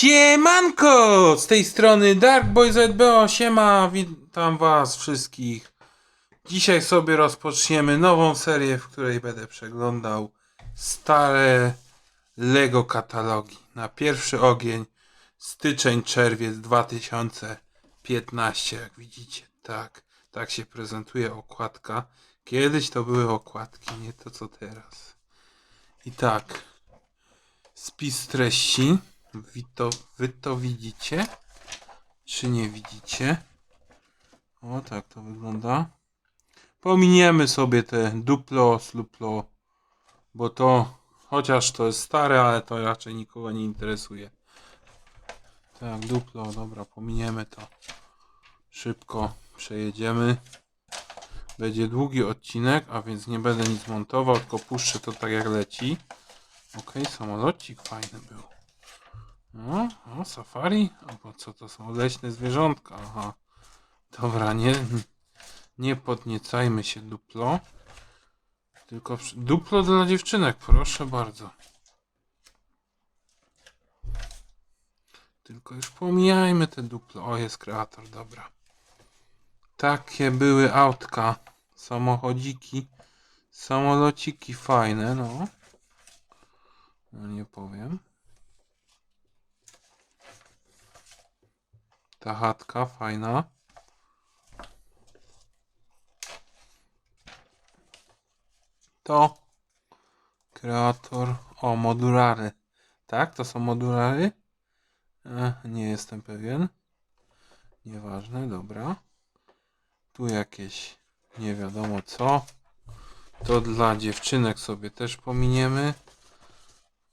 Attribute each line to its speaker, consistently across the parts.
Speaker 1: Siemanko! Z tej strony Dark Boy ZBO, siema, witam was wszystkich. Dzisiaj sobie rozpoczniemy nową serię, w której będę przeglądał stare Lego katalogi. Na pierwszy ogień styczeń, czerwiec 2015, jak widzicie. Tak, tak się prezentuje okładka. Kiedyś to były okładki, nie to co teraz. I tak, spis treści. Wy to, wy to widzicie? Czy nie widzicie? O, tak to wygląda. Pominiemy sobie te duplo, sluplo, bo to, chociaż to jest stare, ale to raczej nikogo nie interesuje. Tak, duplo, dobra, pominiemy to. Szybko przejedziemy. Będzie długi odcinek, a więc nie będę nic montował, tylko puszczę to tak jak leci. Okej, samolocik fajny był. No, safari? Albo co to są? Leśne zwierzątka. Aha. Dobra, nie, nie podniecajmy się duplo. Tylko przy- duplo dla dziewczynek, proszę bardzo. Tylko już pomijajmy te duplo. O, jest kreator, dobra. Takie były autka. Samochodziki. Samolociki fajne, no. No nie powiem. Ta chatka fajna. To kreator. O, modulary. Tak, to są modulary? Nie jestem pewien. Nieważne, dobra. Tu jakieś nie wiadomo co. To dla dziewczynek sobie też pominiemy.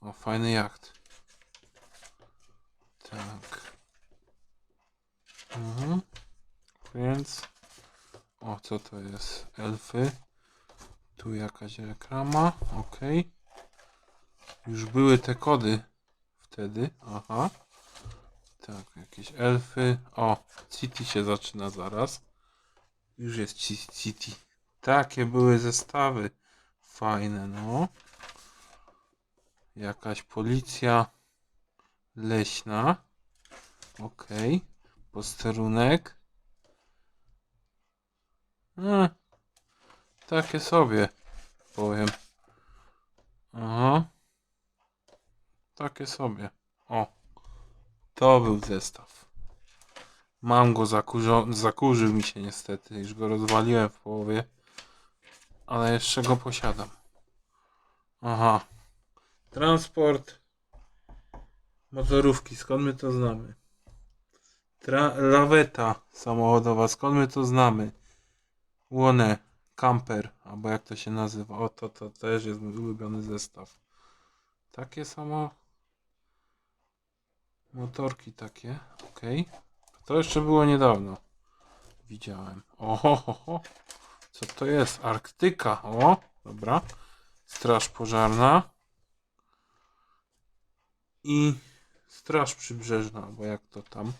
Speaker 1: O, fajny jacht. Tak. Mhm. Więc. O, co to jest? Elfy. Tu jakaś reklama. Ok. Już były te kody wtedy. Aha. Tak, jakieś elfy. O, City się zaczyna zaraz. Już jest Ci- City. Takie były zestawy. Fajne, no. Jakaś policja leśna. Okej. Posterunek. E, takie sobie, powiem. Aha. Takie sobie. O. To był zestaw. Mam go zakurzo- zakurzył mi się niestety. Już go rozwaliłem w połowie. Ale jeszcze go posiadam. Aha. Transport. Motorówki, skąd my to znamy? Tra- laweta samochodowa, skąd my to znamy? Łone, camper, albo jak to się nazywa. O, to, to też jest mój ulubiony zestaw. Takie samo. Motorki takie, ok. To jeszcze było niedawno. Widziałem. Oho, ho, ho. Co to jest? Arktyka. O, dobra. Straż pożarna. I straż przybrzeżna, bo jak to tam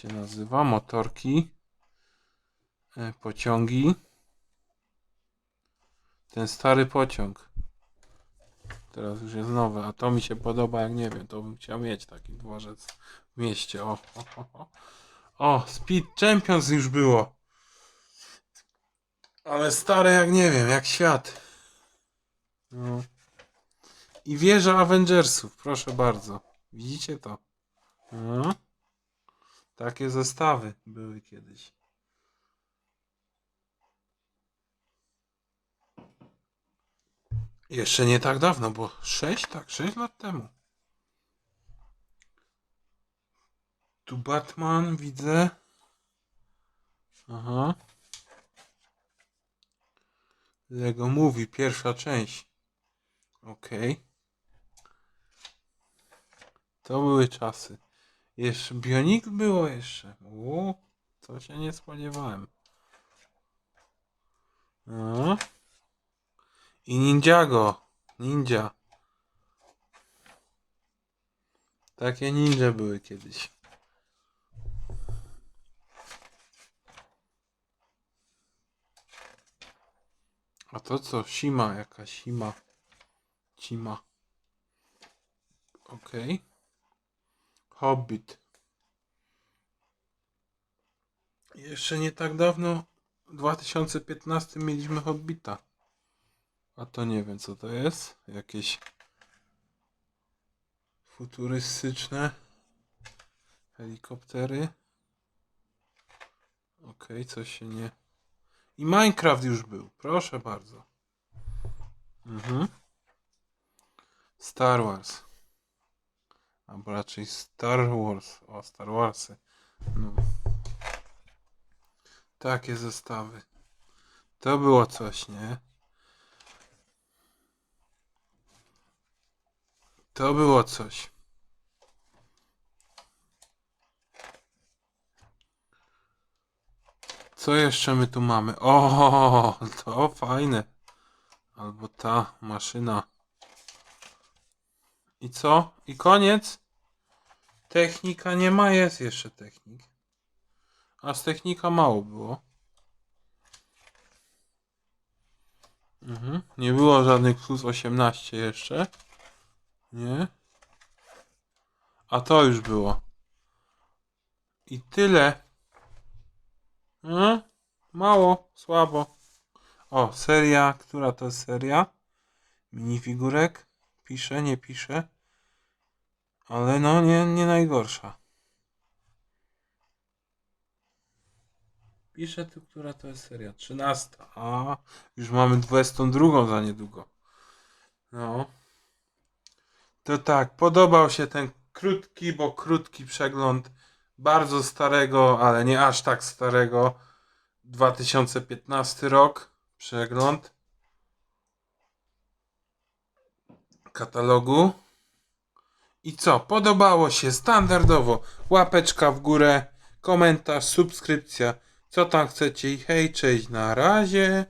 Speaker 1: się nazywa? Motorki. E, Pociągi. Ten stary pociąg. Teraz już jest nowy, a to mi się podoba, jak nie wiem, to bym chciał mieć taki dworzec w mieście. O, o, Speed Champions już było. Ale stare jak nie wiem, jak świat. No. I wieża Avengersów, proszę bardzo. Widzicie to? No. Takie zestawy były kiedyś. Jeszcze nie tak dawno, bo 6, tak, 6 lat temu. Tu Batman widzę. Aha. Lego Movie, pierwsza część. Okej. To były czasy. Jeszcze Bionik było jeszcze. O, to się nie spodziewałem. No. I Ninjago. Ninja. Takie ninja były kiedyś. A to co? Sima, jaka Sima. Cima. Okej. Hobbit. Jeszcze nie tak dawno, w 2015 mieliśmy Hobbita. A to nie wiem co to jest. Jakieś futurystyczne helikoptery. Okej, coś się nie... I Minecraft już był, proszę bardzo. Mhm. Star Wars. Albo raczej Star Wars. O, Star Warsy. No. Takie zestawy. To było coś, nie? To było coś. Co jeszcze my tu mamy? O, to fajne. Albo ta maszyna. I co? I koniec? Technika nie ma, jest jeszcze technik. A z technika mało było. Mhm. Nie było żadnych plus 18 jeszcze. Nie. A to już było. I tyle. Hmm? Mało, słabo. O, seria, która to jest seria? Minifigurek? Pisze, nie pisze. Ale no, nie, nie najgorsza. Pisze tu, która to jest seria. 13. A, już mamy 22 za niedługo. No. To tak, podobał się ten krótki, bo krótki przegląd bardzo starego, ale nie aż tak starego 2015 rok przegląd katalogu. I co? Podobało się standardowo. Łapeczka w górę, komentarz, subskrypcja. Co tam chcecie i hej, cześć, na razie.